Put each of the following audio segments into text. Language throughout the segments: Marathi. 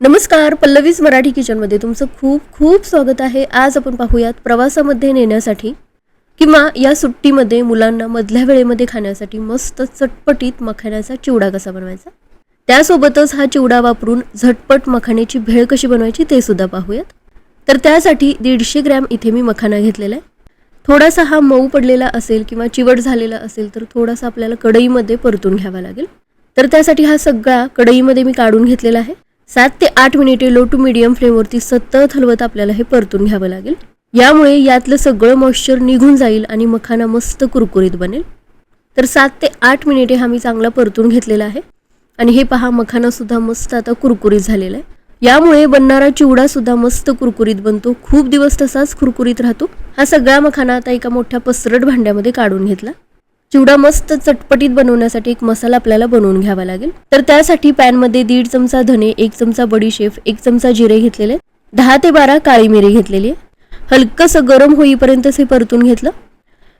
नमस्कार पल्लवीज मराठी किचनमध्ये तुमचं खूप खूप स्वागत आहे. आज आपण पाहूयात प्रवासामध्ये नेण्यासाठी किंवा या सुट्टीमध्ये मुलांना मधल्या वेळेमध्ये खाण्यासाठी मस्त चटपटीत मखाण्याचा चिवडा कसा बनवायचा? त्यासोबतच हा चिवडा वापरून झटपट मखाण्याची भेळ कशी बनवायची ते सुद्धा पाहूयात. तर त्यासाठी दीडशे ग्रॅम इथे मी मखाना घेतलेला आहे. थोडासा हा मऊ पडलेला असेल किंवा चिवट झालेला असेल तर थोडासा आपल्याला कढईमध्ये परतून घ्यावा लागेल. तर त्यासाठी हा सगळा कढईमध्ये मी काढून घेतलेला आहे. सात ते आठ मिनिटे लो टू मिडियम फ्लेमवरती सतत हलवत आपल्याला हे परतून घ्यावं लागेल. यामुळे यातलं सगळं मॉइश्चर निघून जाईल आणि मखाना मस्त कुरकुरीत बनेल. तर सात ते आठ मिनिटे हा मी चांगला परतून घेतलेला आहे. आणि हे पहा मखाना सुद्धा मस्त आता कुरकुरीत झालेला आहे. यामुळे बनणारा चिवडा सुद्धा मस्त कुरकुरीत बनतो. खूप दिवस तसाच कुरकुरीत राहतो. हा सगळा मखाना आता एका मोठ्या पसरट भांड्यामध्ये काढून घेतला. चिवडा मस्त चटपटीत बनवण्यासाठी एक मसाला आपल्याला बनवून घ्यावा लागेल. तर त्यासाठी पॅनमध्ये दीड चमचा धने एक चमचा बडीशेफ एक चमचा जिरे घेतलेले दहा ते बारा काळी मिरी घेतलेली आहे. हलकंसं गरम होईपर्यंत हे परतून घेतलं.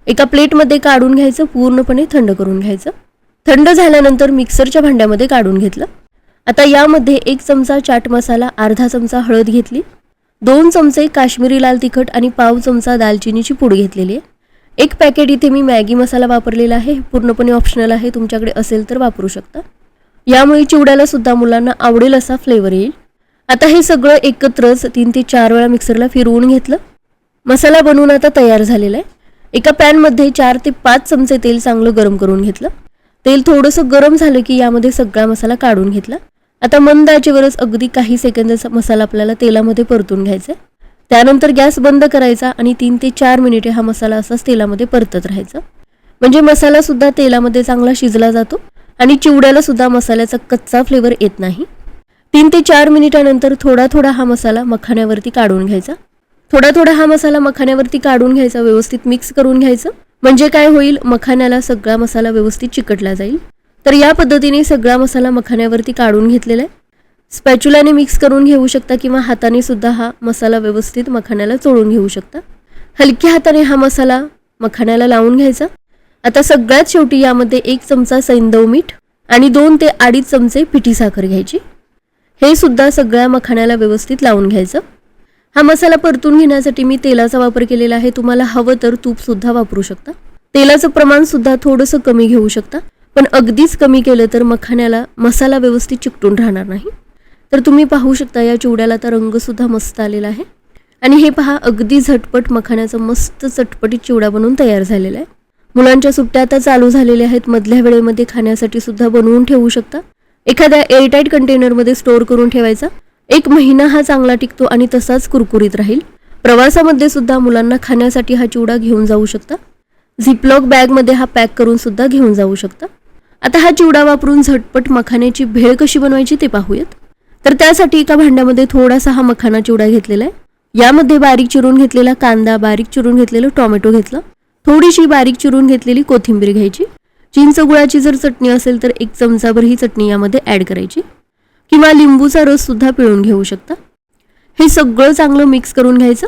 एका प्लेटमध्ये काढून घ्यायचं पूर्णपणे थंड करून घ्यायचं. थंड झाल्यानंतर मिक्सरच्या भांड्यामध्ये काढून घेतलं. आता यामध्ये एक चमचा चाट मसाला अर्धा चमचा हळद घेतली. दोन चमचे काश्मीरी लाल तिखट आणि पाव चमचा दालचिनीची पूड घेतलेली आहे. एक पॅकेट इथे मी मॅगी मसाला वापरलेला आहे. पूर्णपणे ऑप्शनल आहे. तुमच्याकडे असेल तर वापरू शकता. यामुळे चिवड्याला सुद्धा मुलांना आवडेल असा फ्लेवर येईल. आता हे सगळं एकत्रच तीन ते चार वेळा मिक्सरला फिरवून घेतलं. मसाला बनवून आता तयार झालेला आहे. एका पॅनमध्ये चार ते पाच चमचे तेल चांगलं गरम करून घेतलं. तेल थोडंसं गरम झालं की यामध्ये सगळा मसाला काढून घेतला. आता मंद आचेवरच अगदी काही सेकंदाचा मसाला आपल्याला तेलामध्ये परतून घ्यायचा आहे. त्यानंतर गॅस बंद करायचा आणि तीन ते चार मिनिटे हा मसाला असाच तेलामध्ये परतत राहायचा. म्हणजे मसाला सुद्धा तेलामध्ये चांगला शिजला जातो आणि चिवड्याला सुद्धा मसाल्याचा कच्चा फ्लेवर येत नाही. तीन ते चार मिनिटानंतर थोडा थोडा हा मसाला मखाण्यावरती काढून घ्यायचा. थोडा थोडा हा मसाला मखाण्यावरती काढून घ्यायचा व्यवस्थित मिक्स करून घ्यायचं. म्हणजे काय होईल? मखाण्याला सगळा मसाला व्यवस्थित चिकटला जाईल. तर या पद्धतीने सगळा मसाला मखाण्यावरती काढून घेतलेला आहे. स्पॅच्युलाने मिक्स करून घेऊ शकता किंवा हाताने सुद्धा हा मसाला व्यवस्थित मखाण्याला चोळून घेऊ शकता. हलक्या हाताने हा मसाला मखाण्याला लावून घ्यायचा. आता सगळ्यात शेवटी यामध्ये एक चमचा सैंदव मीठ आणि दोन ते अडीच चमचे पिठी साखर घ्यायची. हे सुद्धा सगळ्या मखाण्याला व्यवस्थित लावून घ्यायचं. हा मसाला परतून घेण्यासाठी मी तेलाचा वापर केलेला आहे. तुम्हाला हवं तर तूप सुद्धा वापरू शकता. तेलाचं प्रमाण सुद्धा थोडंसं कमी घेऊ शकता. पण अगदीच कमी केलं तर मखाण्याला मसाला व्यवस्थित चिकटून राहणार नाही. तर तुम्ही पाहू शकता या चिवड्याला आता रंग सुद्धा मस्त आलेला आहे. आणि हे पहा अगदी झटपट मखाण्याचा मस्त चटपटीत चिवडा बनवून तयार झालेला आहे. मुलांच्या सुट्ट्या आता चालू झालेल्या आहेत. मधल्या वेळेमध्ये खाण्यासाठी सुद्धा बनवून ठेवू शकता. एखाद्या एअरटाईट कंटेनरमध्ये स्टोअर करून ठेवायचा. एक महिना हा चांगला टिकतो आणि तसाच कुरकुरीत राहील. प्रवासामध्ये सुद्धा मुलांना खाण्यासाठी हा चिवडा घेऊन जाऊ शकता. झिपलॉक बॅगमध्ये हा पॅक करून सुद्धा घेऊन जाऊ शकता. आता हा चिवडा वापरून झटपट मखाण्याची भेळ कशी बनवायची ते पाहूयात. तर त्यासाठी एका भांड्यामध्ये थोडासा हा मखाना चिवडा घेतलेला आहे. यामध्ये बारीक चिरून घेतलेला कांदा बारीक चिरून घेतलेलं टोमॅटो घेतलं. थोडीशी बारीक चिरून घेतलेली कोथिंबीर घ्यायची. चिंच गुळाची जर चटणी असेल तर एक चमचाभर ही चटणी यामध्ये ॲड करायची. किंवा लिंबूचा रस सुद्धा पिळून घेऊ शकता. हे सगळं चांगलं मिक्स करून घ्यायचं.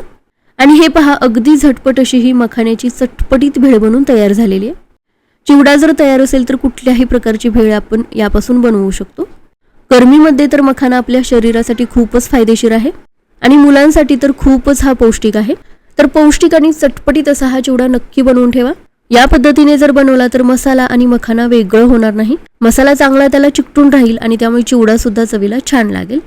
आणि हे पहा अगदी झटपट अशी ही मखाण्याची चटपटीत भेळ बनून तयार झालेली आहे. चिवडा जर तयार असेल तर कुठल्याही प्रकारची भेळ आपण यापासून बनवू शकतो. गर्मीमध्ये तर मखाना आपल्या शरीरासाठी खूपच फायदेशीर आहे आणि मुलांसाठी तर खूपच हा पौष्टिक आहे. तर पौष्टिक आणि चटपटीत असा हा चिवडा नक्की बनवून ठेवा. या पद्धतीने जर बनवला तर मसाला आणि मखाना वेगळं होणार नाही. मसाला चांगला त्याला चिकटून राहील आणि त्यामुळे चिवडा सुद्धा चवीला छान लागेल.